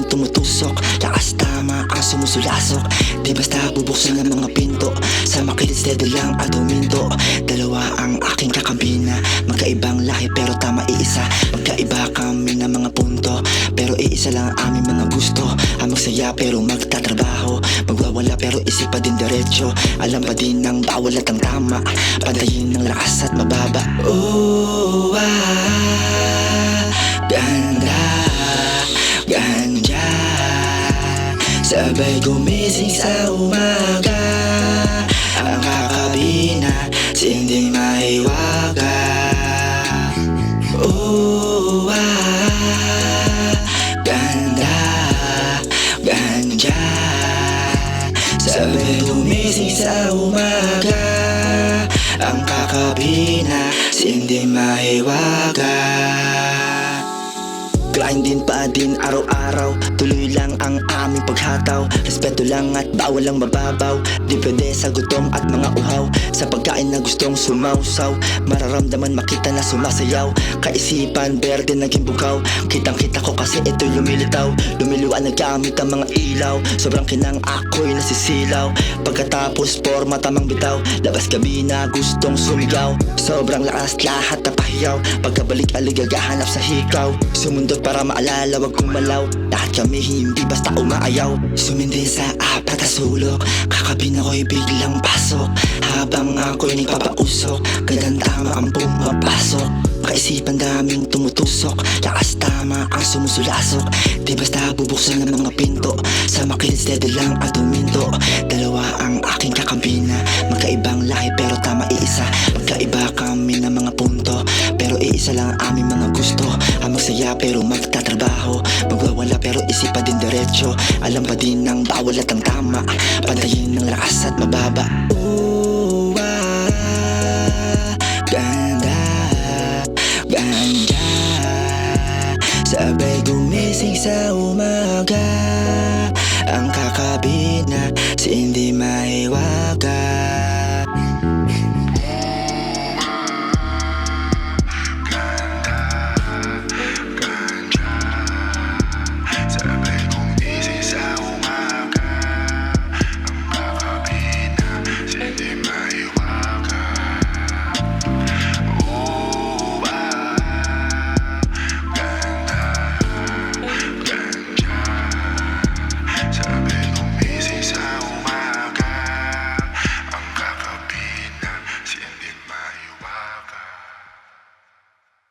mundo tumutusok Lakas tama ang sumusulasok. Di basta bubuksan ng mga pinto Sa makilis steady lang at huminto Dalawa ang aking kakabina Magkaibang lahi pero tama iisa. Magkaiba kami ng mga punto Pero iisa lang ang aming mga gusto. Ang magsaya pero magtatrabaho Magwawala pero isip pa din diretso. Alam pa din ang bawal at ang tama Pantayin ng lakas at mababa. Oh, wow ah. Sabay gumising sa umaga. Ang kakabina, sinding maiwaga. Oh, ah, ganda, ganja. Sabay gumising sa umaga. Ang kakabina, sinding maiwaga Grind din pa din araw-araw. Tuloy lang ang aming paghataw. Respeto lang at bawal lang mababaw. Di pwede sa gutom at mga uhaw. Sa pagkain na gustong sumausaw Mararamdaman makita na sumasayaw. Kaisipan, berde naging bukaw Kitang kita ko kasi ito'y lumilitaw. Lumiliwanag gamit ang mga ilaw. Sobrang kinang ako'y nasisilaw. Pagkatapos forma tamang bitaw. Labas gabi na gustong sumigaw. Sobrang lakas lahat na pahiyaw Pagkabalik aligagahanap sa hikaw. Sumundot para maalala wag kong malaw. Lahat kami hindi basta umaayaw. Sumindi sa apat na sulok Kakabina ko'y biglang pasok. Habang ako'y nagpapausok Gandang tama ang pumapasok? Kaisipan daming tumutusok. Lakas tama ang sumusulasok. Di basta bubuksan ng mga pinto. Sa makilit steady lang at huminto. Dalawa ang aking kakabina Magkaibang lahi pero tama iisa. Magkaiba kami ng mga punto. Pero iisa lang ang aming mga gusto magsaya pero magtatrabaho. Magwawala pero isip pa din diretso. Alam pa din ng bawal at ang tama. Pantayin ng lakas at mababa. Ooh, ah, ganda, ganda. Sabay gumising sa umaga. Ang kakabina, si hindi maiwaga